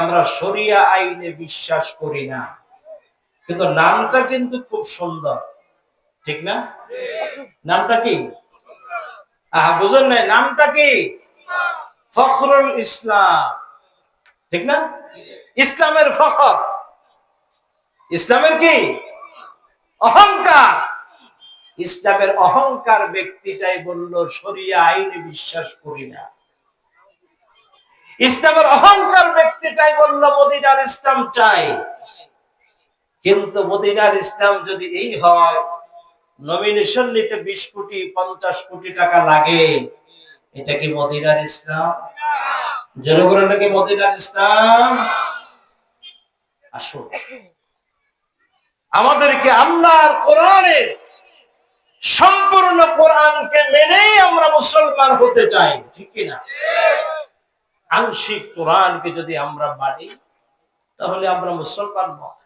আমরা শরিয়া আইনে বিশ্বাস করি না। কিন্তু নামটা কিন্তু খুব সুন্দর। ঠিক না? নামটা কি? আহা, বুঝেন নাই, নামটা কি? ফখরুল ইসলাম। ঠিক না? ইসলামের ফখর। ইসলামের কি? অহংকার। ইসলামের অহংকার ব্যক্তিটাই বলল, শরিয়া আইনে বিশ্বাস করি না। ইসলামের অহংকার ব্যক্তিটাই বলল, মদিনার ইসলাম চাই। কিন্তু মদিনার ইসলাম যদি এই হয় নমিনেশন নিতে বিশ কোটি, পঞ্চাশ কোটি টাকা লাগে। এটা কি মদিনার ইসলাম? জনগণটা কি মদিনার ইসলাম? আসুন। আমাদেরকে আল্লাহর কোরআনের সম্পূর্ণ কোরআনকে মেনেই আমরা মুসলমান হতে চাই, ঠিক কিনা? আংশিক কোরআনকে যদি আমরা মানি, তাহলে আমরা মুসলমান নয়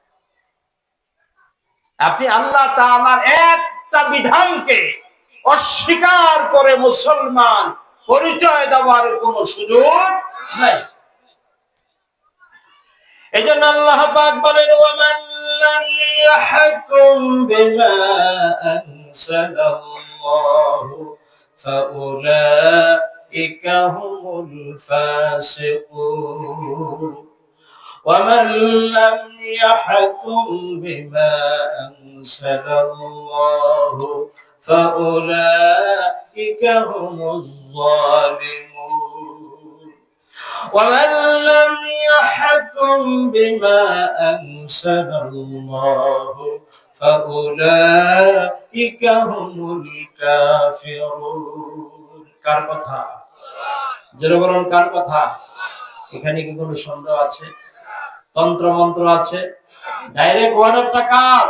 আপনি আল্লাহ তাআলার একটা বিধানকে অস্বীকার করে মুসলমান পরিচয় দেওয়ার কোন সুযোগ নাই। এজন্য আল্লাহ পাক বলেন, ওয়ামান أولئك هم الفاسقون. ومن لم يحكم بما أنزل الله فأولئك هم الظالمون. ومن لم يحكم بما أنزل الله فأولئك هم الكافرون. كربتها যারা কার কথা? এখানে কি কোনো সন্দেহ আছে? তন্ত্র মন্ত্র আছে ডাইরেক্ট ওয়ার্ডারটা কার